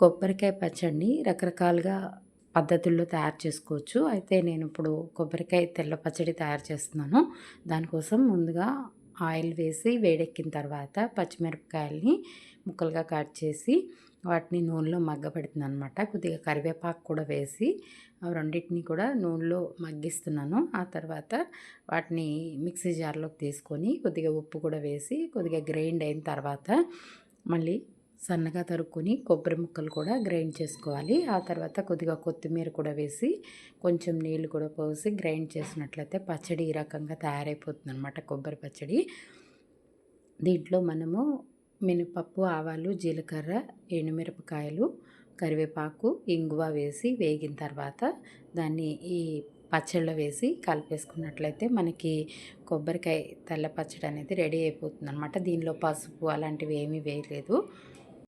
కొబ్బరికాయ పచ్చడిని రకరకాలుగా పద్ధతుల్లో తయారు చేసుకోవచ్చు. అయితే నేను ఇప్పుడు కొబ్బరికాయ తెల్ల పచ్చడి తయారు చేస్తున్నాను. దానికోసం ముందుగా ఆయిల్ వేసి వేడెక్కిన తర్వాత పచ్చిమిరపకాయల్ని ముక్కలుగా కట్ చేసి వాటిని నూనెలో మగ్గపెడుతున్నాను అనమాట కొద్దిగా కరివేపాకు కూడా వేసి ఆ రెండింటిని కూడా నూనెలో మగ్గిస్తున్నాను. ఆ తర్వాత వాటిని మిక్సీ జార్లోకి తీసుకొని కొద్దిగా ఉప్పు కూడా వేసి కొద్దిగా గ్రైండ్ అయిన తర్వాత మళ్ళీ సన్నగా తరుక్కొని కొబ్బరి ముక్కలు కూడా గ్రైండ్ చేసుకోవాలి. ఆ తర్వాత కొద్దిగా కొత్తిమీర కూడా వేసి కొంచెం నీళ్ళు కూడా పోసి గ్రైండ్ చేసినట్లయితే పచ్చడి ఈ రకంగా తయారైపోతుంది అనమాట కొబ్బరి పచ్చడి. దీంట్లో మనము మినపప్పు ఆవాలు జీలకర్ర ఎండుమిరపకాయలు కరివేపాకు ఇంగువ వేసి వేగిన తర్వాత దాన్ని ఈ పచ్చళ్ళు వేసి కలిపేసుకున్నట్లయితే మనకి కొబ్బరికాయ తెల్ల పచ్చడి అనేది రెడీ అయిపోతుంది అనమాట దీనిలో పసుపు అలాంటివి ఏమీ వేయలేదు.